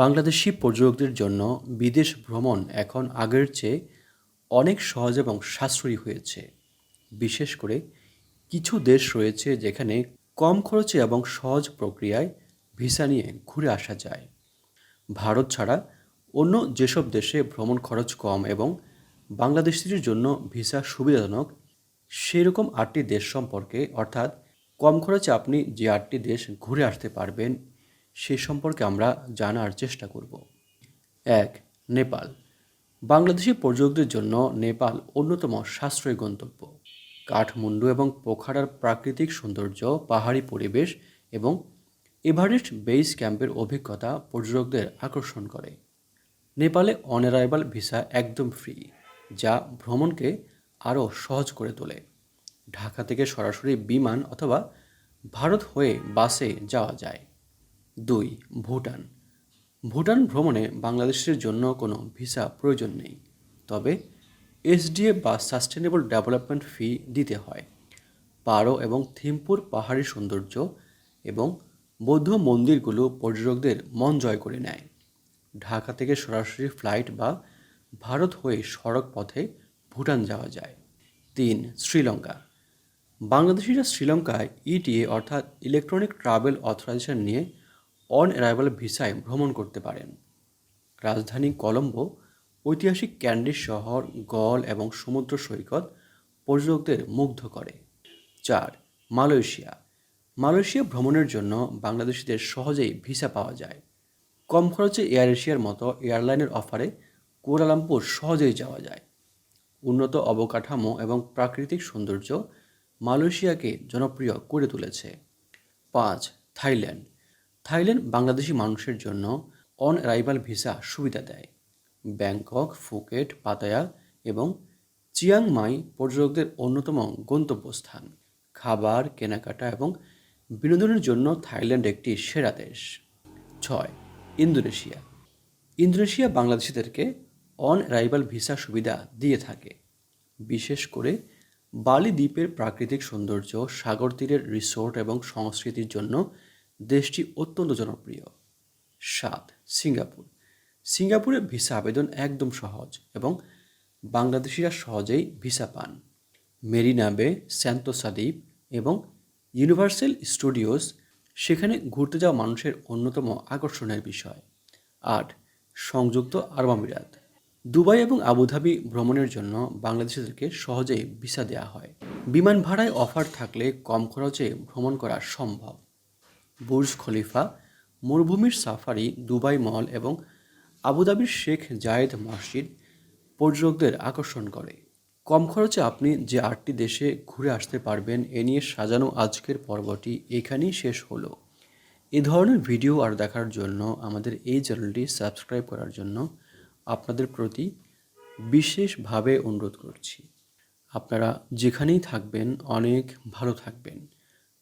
বাংলাদেশি পর্যটকদের জন্য বিদেশ ভ্রমণ এখন আগের চেয়ে অনেক সহজ এবং সাশ্রয়ী হয়েছে। বিশেষ করে কিছু দেশ রয়েছে যেখানে কম খরচে এবং সহজ প্রক্রিয়ায় ভিসা নিয়ে ঘুরে আসা যায়। ভারত ছাড়া অন্য যেসব দেশে ভ্রমণ খরচ কম এবং বাংলাদেশিদের জন্য ভিসা সুবিধাজনক, সেরকম আটটি দেশ সম্পর্কে অর্থাৎ কম খরচে আপনি যে আটটি দেশ ঘুরে আসতে পারবেন সে সম্পর্কে আমরা জানার চেষ্টা করব। এক, নেপাল। বাংলাদেশি পর্যটকদের জন্য নেপাল অন্যতম সাশ্রয়ী গন্তব্য। কাঠমান্ডু এবং পোখারার প্রাকৃতিক সৌন্দর্য, পাহাড়ি পরিবেশ এবং এভারেস্ট বেস ক্যাম্পের অভিজ্ঞতা পর্যটকদের আকর্ষণ করে। নেপালে অনারাইভাল ভিসা একদম ফ্রি, যা ভ্রমণকে আরও সহজ করে তোলে। ঢাকা থেকে সরাসরি বিমান অথবা ভারত হয়ে বাসে যাওয়া যায়। দুই, ভুটান। ভুটান ভ্রমণে বাংলাদেশের জন্য কোনো ভিসা প্রয়োজন নেই, তবে এসডিএ বা সাস্টেনেবল ডেভেলপমেন্ট ফি দিতে হয়। পারো এবং থিম্পুর পাহাড়ি সৌন্দর্য এবং বৌদ্ধ মন্দিরগুলো পর্যটকদের মন জয় করে নেয়। ঢাকা থেকে সরাসরি ফ্লাইট বা ভারত হয়ে সড়ক পথে ভুটান যাওয়া যায়। তিন, শ্রীলঙ্কা। বাংলাদেশিরা শ্রীলঙ্কায় ইটিএ অর্থাৎ ইলেকট্রনিক ট্রাভেল অথরাইজেশন নিয়ে অন অ্যারাইভাল ভিসায় ভ্রমণ করতে পারেন। রাজধানী কলম্বো ঐতিহাসিক ক্যান্ডি শহর, গল এবং সমুদ্র সৈকত পর্যটকদের মুগ্ধ করে। চার, মালয়েশিয়া। মালয়েশিয়া ভ্রমণের জন্য বাংলাদেশিদের সহজেই ভিসা পাওয়া যায়। কম খরচে এয়ার এশিয়ার মতো এয়ারলাইনের অফারে কুয়ালালামপুর সহজেই যাওয়া যায়। উন্নত অবকাঠামো এবং প্রাকৃতিক সৌন্দর্য মালয়েশিয়াকে জনপ্রিয় করে তুলেছে। পাঁচ, থাইল্যান্ড। থাইল্যান্ড বাংলাদেশি মানুষের জন্য অন অ্যারাইভাল ভিসা সুবিধা দেয়। ব্যাংকক, ফুকেট, পাতায়া এবং চিয়াংমাই পর্যটকদের অন্যতম গন্তব্যস্থান। খাবার, কেনাকাটা এবং বিনোদনের জন্য থাইল্যান্ড একটি সেরা দেশ। ছয়, ইন্দোনেশিয়া। ইন্দোনেশিয়া বাংলাদেশিদেরকে অন অ্যারাইভাল ভিসা সুবিধা দিয়ে থাকে। বিশেষ করে বালি দ্বীপের প্রাকৃতিক সৌন্দর্য, সাগর তীরের রিসোর্ট এবং সংস্কৃতির জন্য দেশটি অত্যন্ত জনপ্রিয়। সাত, সিঙ্গাপুর। সিঙ্গাপুরে ভিসা আবেদন একদম সহজ এবং বাংলাদেশিরা সহজেই ভিসা পান। মেরিনা বে স্যান্তোসা দ্বীপ এবং ইউনিভার্সাল স্টুডিওস সেখানে ঘুরতে যাওয়া মানুষের অন্যতম আকর্ষণের বিষয়। আট, সংযুক্ত আরব আমিরাত। দুবাই এবং আবুধাবি ভ্রমণের জন্য বাংলাদেশিদেরকে সহজেই ভিসা দেওয়া হয়। বিমান ভাড়ায় অফার থাকলে কম খরচে ভ্রমণ করা সম্ভব। বুর্জ খলিফা, মরুভূমির সাফারি, দুবাই মল এবং আবুধাবির শেখ জায়েদ মসজিদ পর্যটকদের আকর্ষণ করে। কম খরচে আপনি যে আটটি দেশে ঘুরে আসতে পারবেন, এ নিয়ে সাজানো আজকের পর্বটি এখানেই শেষ হলো। এ ধরনের ভিডিও আর দেখার জন্য আমাদের এই চ্যানেলটি সাবস্ক্রাইব করার জন্য আপনাদের প্রতি বিশেষভাবে অনুরোধ করছি। আপনারা যেখানেই থাকবেন, অনেক ভালো থাকবেন।